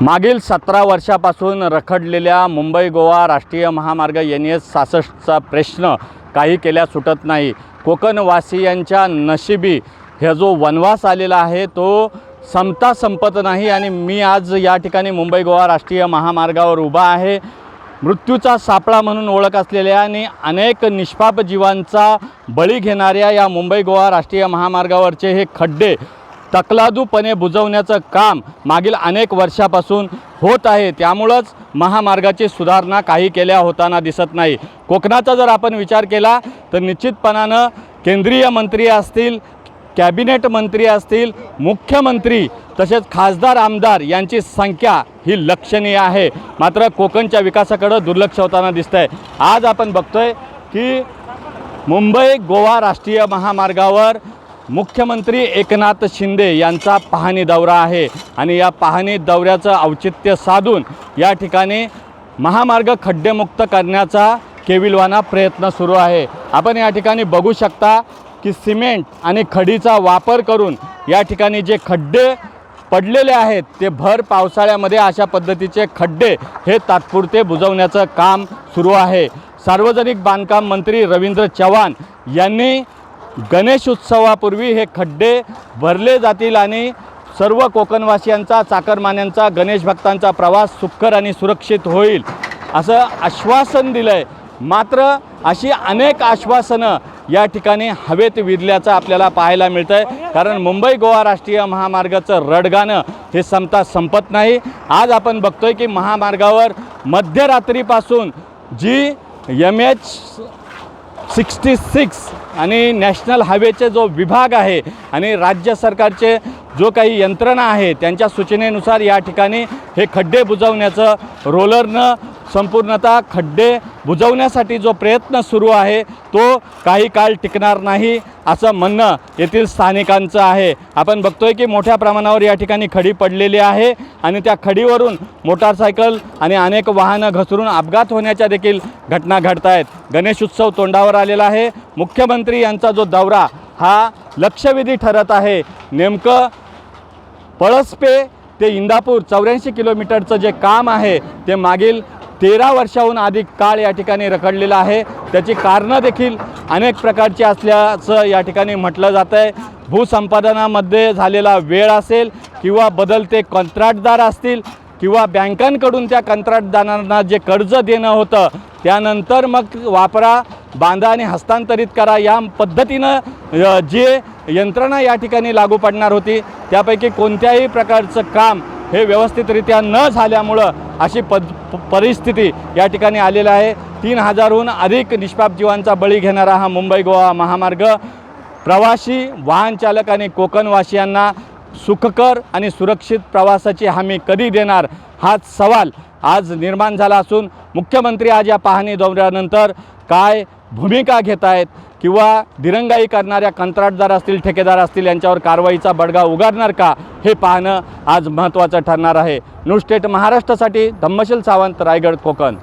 मागील सतरा वर्षापासून रखडलेल्या मुंबई गोवा राष्ट्रीय महामार्ग एन एस सासष्टचा प्रश्न काही केल्या सुटत नाही. कोकणवासियांच्या नशिबी हे जो वनवास आलेला आहे तो संपता संपत नाही आणि मी आज या ठिकाणी मुंबई गोवा राष्ट्रीय महामार्गावर उभा आहे. मृत्यूचा सापळा म्हणून ओळख असलेल्या आणि अनेक निष्पाप जीवांचा बळी घेणाऱ्या या मुंबई गोवा राष्ट्रीय महामार्गावरचे हे खड्डे तकलादूपणे बुजवण्याचं काम मागील अनेक वर्षापासून होत आहे. त्यामुळंच महामार्गाची सुधारणा काही केल्या होताना दिसत नाही. कोकणाचा जर आपण विचार केला तर निश्चितपणानं केंद्रीय मंत्री असतील कॅबिनेट मंत्री असतील मुख्यमंत्री तसेच खासदार आमदार यांची संख्या ही लक्षणीय आहे. मात्र कोकणच्या विकासाकडं दुर्लक्ष होताना दिसतंय. आज आपण बघतोय की मुंबई गोवा राष्ट्रीय महामार्गावर मुख्यमंत्री एकनाथ शिंदे यांचा पाहणी दौरा आहे. आणि या पाहणी दौऱ्याचं औचित्य साधून या ठिकाणी महामार्ग खड्डेमुक्त करण्याचा केविलवाना प्रयत्न सुरू आहे. आपण या ठिकाणी बघू शकता की सिमेंट आणि खडीचा वापर करून या ठिकाणी जे खड्डे पडलेले आहेत ते भर पावसाळ्यामध्ये अशा पद्धतीचे खड्डे हे तात्पुरते बुजवण्याचं काम सुरू आहे. सार्वजनिक बांधकाम मंत्री रवींद्र चव्हाण यांनी गणेश उत्सवापूर्वी हे खड्डे भरले जातील आणि सर्व कोकणवासियांचा चाकरमान्यांचा गणेश भक्तांचा प्रवास सुखकर आणि सुरक्षित होईल असं आश्वासन दिलं आहे मात्र अशी अनेक आश्वासनं या ठिकाणी हवेत विरल्याचं आपल्याला पाहायला मिळतं आहे कारण मुंबई गोवा राष्ट्रीय महामार्गाचं रडगाणं हे संपता संपत नाही. आज आपण बघतोय की महामार्गावर मध्यरात्रीपासून जी एम एच सिक्स्टी सिक्स आणि नॅशनल हायवेचे जो विभाग आहे आणि राज्य सरकारचे जो काही यंत्रणा आहे त्यांच्या सूचनेनुसार या ठिकाणी हे खड्डे बुजवण्याचं रोलरनं संपूर्णतः खड्डे बुजवण्यासाठी जो प्रयत्न सुरू आहे तो काही काळ टिकणार नाही असं म्हणणं येथील स्थानिकांचं आहे. आपण बघतोय की मोठ्या प्रमाणावर या ठिकाणी खडी पडलेली आहे आणि त्या खडीवरून मोटारसायकल आणि अनेक वाहनं घसरून अपघात होण्याच्या देखील घटना घडत आहेत. गणेश उत्सव तोंडावर आलेला आहे. मुख्यमंत्री यांचा जो दौरा हा लक्षवेधी ठरत आहे. नेमकं पळसपे ते इंदापूर चौऱ्याऐंशी किलोमीटरचं जे काम आहे ते मागील तेरा वर्षाहून अधिक काळ या ठिकाणी रखडलेला आहे. त्याची कारणं देखील अनेक प्रकारची असल्याचं या ठिकाणी म्हटलं जातं आहे. भूसंपादनामध्ये झालेला वेळ असेल किंवा बदलते कंत्राटदार असतील किंवा बँकांकडून त्या कंत्राटदारांना जे कर्ज देणं होतं त्यानंतर मग वापरा बांधा आणि हस्तांतरित करा या पद्धतीनं जे यंत्रणा या ठिकाणी लागू पडणार होती. त्यापैकी कोणत्याही प्रकारचं काम हे व्यवस्थितरित्या न झाल्यामुळं अशी पद प- परिस्थिती या ठिकाणी आलेली आहे. तीन हजारहून अधिक निष्पाप जीवांचा बळी घेणारा हा मुंबई गोवा महामार्ग. प्रवासी वाहन चालक आणि कोकणवासियांना सुखकर आणि सुरक्षित प्रवासाची हमी कधी देणार हाच सवाल आज निर्माण झाला असून मुख्यमंत्री आज या पाहणी दौऱ्यानंतर काय भूमिका घेत आहेत किंवा दिरंगाई करणाऱ्या कंत्राटदार असतील ठेकेदार असतील यांच्यावर कारवाईचा बडगा उगारणार का हे पाहणं आज महत्त्वाचं ठरणार आहे. न्यू स्टेट महाराष्ट्रासाठी धम्मशील सावंत रायगड कोकण.